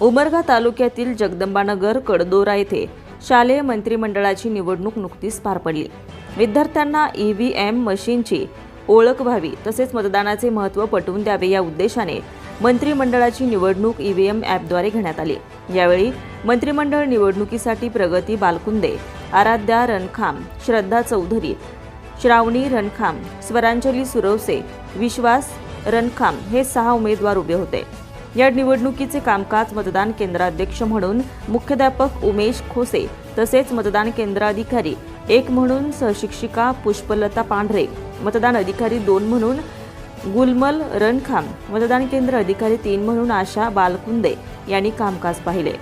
उमरगा तालुक्यातील जगदंबानगर कडदोरा येथे शालेय मंत्रिमंडळाची निवडणूक नुकतीच पार पडली. विद्यार्थ्यांना ई व्ही एम मशीनची ओळख व्हावी तसेच मतदानाचे महत्त्व पटवून द्यावे या उद्देशाने मंत्रिमंडळाची निवडणूक ई व्ही एम ॲपद्वारे घेण्यात आली. यावेळी मंत्रिमंडळ निवडणुकीसाठी प्रगती बालकुंदे आराध्या रणखाम श्रद्धा चौधरी श्रावणी रणखाम स्वरांजली सुरवसे विश्वास रणखाम हे सहा उमेदवार उभे होते. या निवडणुकीचे कामकाज मतदान केंद्राध्यक्ष म्हणून मुख्याध्यापक उमेश खोसे तसेच मतदान केंद्राधिकारी एक म्हणून सहशिक्षिका पुष्पलता पांढरे मतदान अधिकारी दोन म्हणून गुलमल रणखाम मतदान केंद्र अधिकारी तीन म्हणून आशा बालकुंदे यांनी कामकाज पाहिले.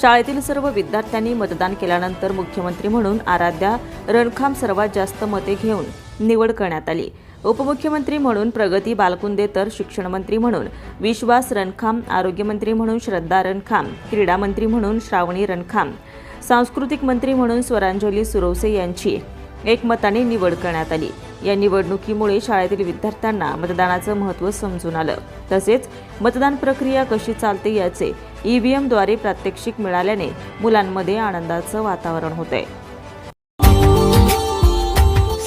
शाळेतील सर्व विद्यार्थ्यांनी मतदान केल्यानंतर मुख्यमंत्री म्हणून आराध्या रणखाम सर्वात जास्त मते घेऊन निवड करण्यात आली. उपमुख्यमंत्री म्हणून प्रगती बालकुंदे तर शिक्षणमंत्री म्हणून विश्वास रणखाम आरोग्यमंत्री म्हणून श्रद्धा रणखाम क्रीडा मंत्री म्हणून श्रावणी रणखाम सांस्कृतिक मंत्री म्हणून स्वरांजली सुरवसे यांची एकमताने निवड करण्यात आली. या निवडणुकीमुळे शाळेतील विद्यार्थ्यांना मतदानाचं महत्त्व समजून आलं. तसेच मतदान प्रक्रिया कशी चालते याचे ईव्हीएमद्वारे प्रात्यक्षिक मिळाल्याने मुलांमध्ये आनंदाचं वातावरण होतंय.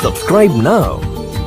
Subscribe now